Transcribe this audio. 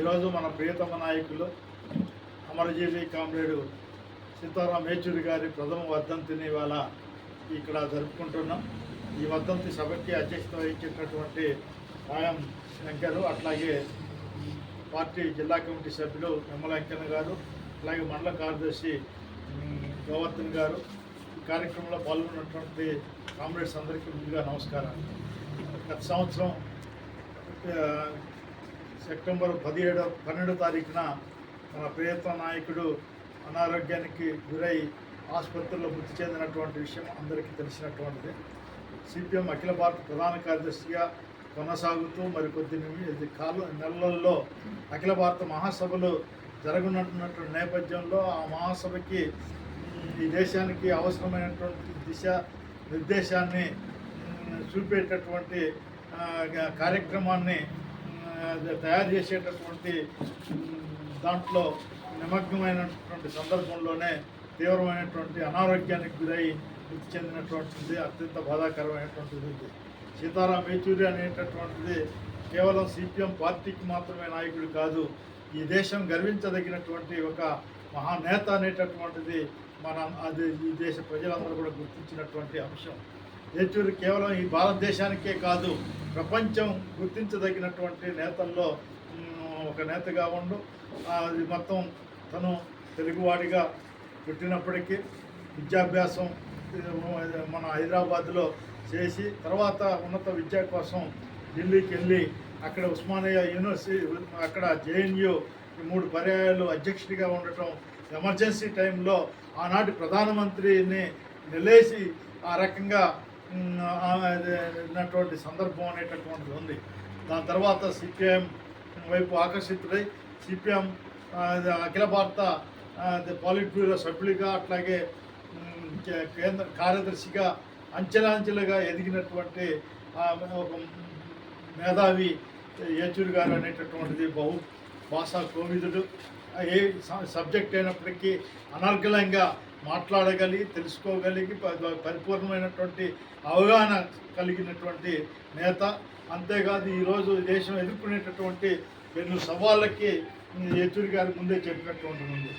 ఈరోజు మన ప్రియతమ నాయకులు అమరజీవి కామ్రేడు సీతారాం యేచూరి గారి ప్రథమ వర్ధంతిని ఇవాళ ఇక్కడ జరుపుకుంటున్నాం. ఈ వర్ధంతి సభకి అధ్యక్షత వహించినటువంటి మాయం వెంకరు అట్లాగే పార్టీ జిల్లా కమిటీ సభ్యులు నిమ్మల వెంకన్న గారు అలాగే మండల కార్యదర్శి గోవర్ధన్ గారు. ఈ కార్యక్రమంలో పాల్గొన్నటువంటి కామ్రేడ్స్ అందరికీ ముందుగా నమస్కారాలు. గత సంవత్సరం సెప్టెంబర్ పదిహేడు పన్నెండో తారీఖున మన ప్రియతమ నాయకుడు అనారోగ్యానికి గురై ఆసుపత్రిలో మృతి చెందినటువంటి విషయం అందరికీ తెలిసినటువంటిది. సిపిఎం అఖిల భారత ప్రధాన కార్యదర్శిగా కొనసాగుతూ మరి కొద్ది నిమి- ఇది కాల నెలల్లో అఖిల భారత మహాసభలు జరగనున్నటువంటి నేపథ్యంలో ఆ మహాసభకి ఈ దేశానికి అవసరమైనటువంటి దిశ నిర్దేశాన్ని చూపేటటువంటి కార్యక్రమాన్ని తయారు చేసేటటువంటి దాంట్లో నిమగ్నమైనటువంటి సందర్భంలోనే తీవ్రమైనటువంటి అనారోగ్యానికి గురై మృతి చెందినటువంటిది అత్యంత బాధాకరమైనటువంటిది ఇది. సీతారాం యేచూరి అనేటటువంటిది కేవలం సిపిఎం పార్టీకి మాత్రమే నాయకుడు కాదు ఈ దేశం గర్వించదగినటువంటి ఒక మహానేత అనేటటువంటిది మన అది ఈ దేశ ప్రజలందరూ కూడా గుర్తించినటువంటి అంశం. యేచూరి కేవలం ఈ భారతదేశానికే కాదు ప్రపంచం గుర్తించదగినటువంటి నేతల్లో ఒక నేతగా ఉండు. అది మొత్తం తను తెలుగువాడిగా పుట్టినప్పటికీ విద్యాభ్యాసం మన హైదరాబాద్లో చేసి తర్వాత ఉన్నత విద్య కోసం ఢిల్లీకి వెళ్ళి అక్కడ ఉస్మానియా యూనివర్సిటీ అక్కడ జేఎన్యూ మూడు పర్యాయాలు అధ్యక్షుడిగా ఉండటం ఎమర్జెన్సీ టైంలో ఆనాటి ప్రధానమంత్రిని నిలేసి ఆ రకంగా ఉన్నటువంటి సందర్భం అనేటటువంటిది ఉంది. దాని తర్వాత సిపిఎం వైపు ఆకర్షితుడై సిపిఎం అఖిల భారత పాలిట్ బ్యూరో సభ్యులుగా అట్లాగే కేంద్ర కార్యదర్శిగా అంచెలంచెలుగా ఎదిగినటువంటి ఒక మేధావి యేచూరి గారు అనేటటువంటిది బహు భాషా కోవిదుడు ఏ సబ్జెక్ట్ అయినప్పటికీ అనర్గళంగా మాట్లాడగలిగి తెలుసుకోగలిగి ప- పరిపూర్ణమైనటువంటి అవగాహన కలిగినటువంటి నేత. అంతేకాదు ఈరోజు దేశం ఎదుర్కొనేటటువంటి ఎన్నో సవాళ్ళకి యచూరి గారి ముందే చెప్పినటువంటి ఉంది